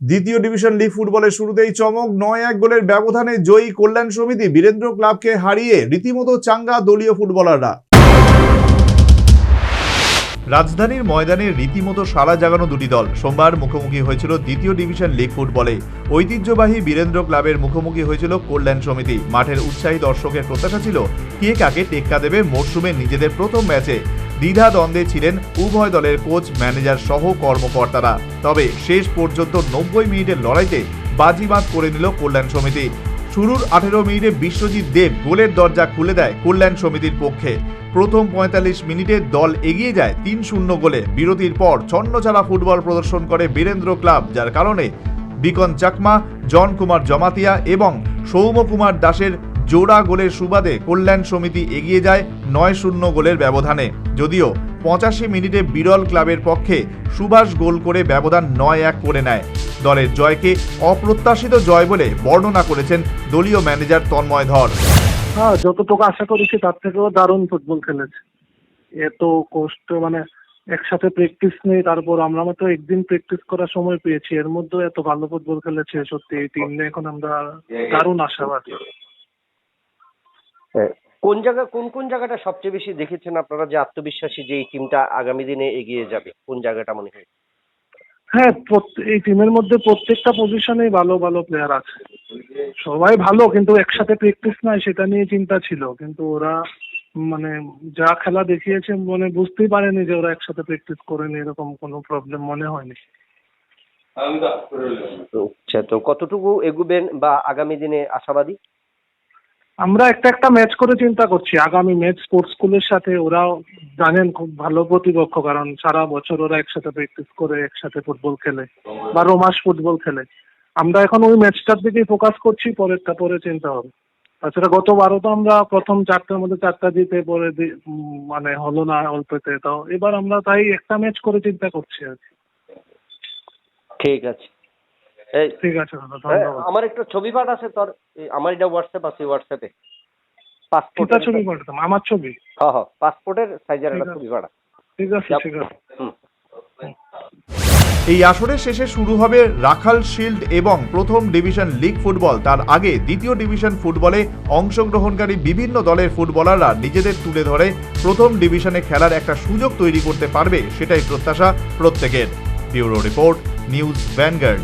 দ্বিতীয় division league ফুটবলের শুরুতেই চমক নয় এক গোলের ব্যবধানে জয়ী কল্যাণ সমিতি বীরেন্দ্র ক্লাবকে হারিয়ে রীতিমতো চাঙ্গা দলীয় ফুটবলাররা। রাজধানীর ময়দানে রীতিমতো সারা জাগানো দুটি দল। সোমবার মুখোমুখি হয়েছিল দ্বিতীয় ডিভিশন লিগ ফুটবলে। ঐতিহ্যবাহী বীরেন্দ্র ক্লাবের মুখোমুখি হয়েছিল কল্যাণ সমিতি। মাঠের উৎসাহী দর্শকের প্রত্যাশা ছিল, কে কাকে টেক্কা দেবে মরশুমে নিজেদের প্রথম ম্যাচে। দ্বিধা দ্বন্দ্বে ছিলেন উভয় দলের কোচ, ম্যানেজার সহ কর্মকর্তারা। তবে শেষ পর্যন্ত নব্বই মিনিটের লড়াইতে বাজিমাত করে নিল কল্যাণ সমিতি। শুরুর আঠেরো মিনিটে বিশ্বজিৎ দেব গোলের দরজা খুলে দেয় কল্যাণ সমিতির পক্ষে। প্রথম পঁয়তাল্লিশ মিনিটে দল এগিয়ে যায় তিন শূন্য গোলে। বিরতির পর ছন্নছাড়া ফুটবল প্রদর্শন করে বীরেন্দ্র ক্লাব, যার কারণে বিকন চাকমা, জন কুমার জমাতিয়া এবং সৌম কুমার দাসের জোড়া গোলের সুবাদে কল্যাণ সমিতি এগিয়ে যায় নয় শূন্য গোলের ব্যবধানে। যদিও পঁচাশি মিনিটে বিরল ক্লাবের পক্ষে সুভাষ গোল করে ব্যবধান নয় এক করে নেয়। দলের জয়কে অপ্রত্যাশিত জয় বলে বর্ণনা করেছেন দলীয় ম্যানেজার তন্ময় ধর। হ্যাঁ যতটুকু আশা করেছি তার থেকেও দারুণ ফুটবল খেলেছে। এত কষ্ট মানে একসাথে প্র্যাকটিস নেই তারপর আমরা মাত্র একদিন প্র্যাকটিস করার সময় পেয়েছি। এর মধ্যেও এত ভালো ফুটবল খেলেছে সত্যি এই টিম নিয়ে এখন আমরা দারুণ আশাবাদী। কোন জায়গা কোন কোন জায়গাটা সবচেয়ে বেশি দেখেছেন আপনারা যে আত্মবিশ্বাসী যে এই টিমটা আগামী দিনে এগিয়ে যাবে? কোন জায়গাটা মনে হয়? হ্যাঁ এই টিমের মধ্যে প্রত্যেকটা পজিশনেই ভালো ভালো প্লেয়ার আছে। সবাই ভালো কিন্তু একসাথে প্র্যাকটিস নাই সেটা নিয়ে চিন্তা ছিল। কিন্তু ওরা মানে যা খেলা দেখিয়েছে মানে বুঝতেই পারেনি যে ওরা একসাথে প্র্যাকটিস করেনি এরকম কোনো প্রবলেম মনে হয়নি। আচ্ছা তো কতটুকু এগুবেন বা আগামী দিনে আশাবাদী? আমরা একটা একটা ম্যাচ করে চিন্তা করছি। আগামী ম্যাচ স্পোর্টস স্কুলের সাথে ওরাও জানেন খুব ভালো প্রতিপক্ষ, কারণ সারা বছর ওরা একসাথে প্র্যাকটিস করে, একসাথে ফুটবল খেলে বারো মাস ফুটবল খেলে। আমরা এখন ওই ম্যাচটার দিকেই ফোকাস করছি, পরেরটা পরে চিন্তা হবে। তাছাড়া গতবারও তো আমরা প্রথম চারটার মধ্যে চারটা জিতে, পরে মানে হলো না অল্পতে তাও এবার আমরা তাই একটা ম্যাচ করে চিন্তা করছি আর ঠিক আছে। ঠিক আছে দাদা হ্যাঁ, ধন্যবাদ। আমার একটা ছবি পাঠ আছে তোর আমার এটা হোয়াটসঅ্যাপ আছে হোয়াটসঅ্যাপে পাসপোর্ট ছবি পাঠাতাম? আমার ছবি? হ্যাঁ হ্যাঁ পাসপোর্টের সাইজের একটা ছবি পাঠা। ঠিক আছে ঠিক আছে। এই আসরের শেষে শুরু হবে রাখাল শিল্ড এবং প্রথম ডিভিশন লিগ ফুটবল। তার আগে দ্বিতীয় ডিভিশন ফুটবলে অংশগ্রহণকারী বিভিন্ন দলের ফুটবলাররা নিজেদের তুলে ধরে প্রথম ডিভিশনে খেলার একটা সুযোগ তৈরি করতে পারবে সেটাই প্রত্যাশা প্রত্যেকের। Bureau report news vanguard.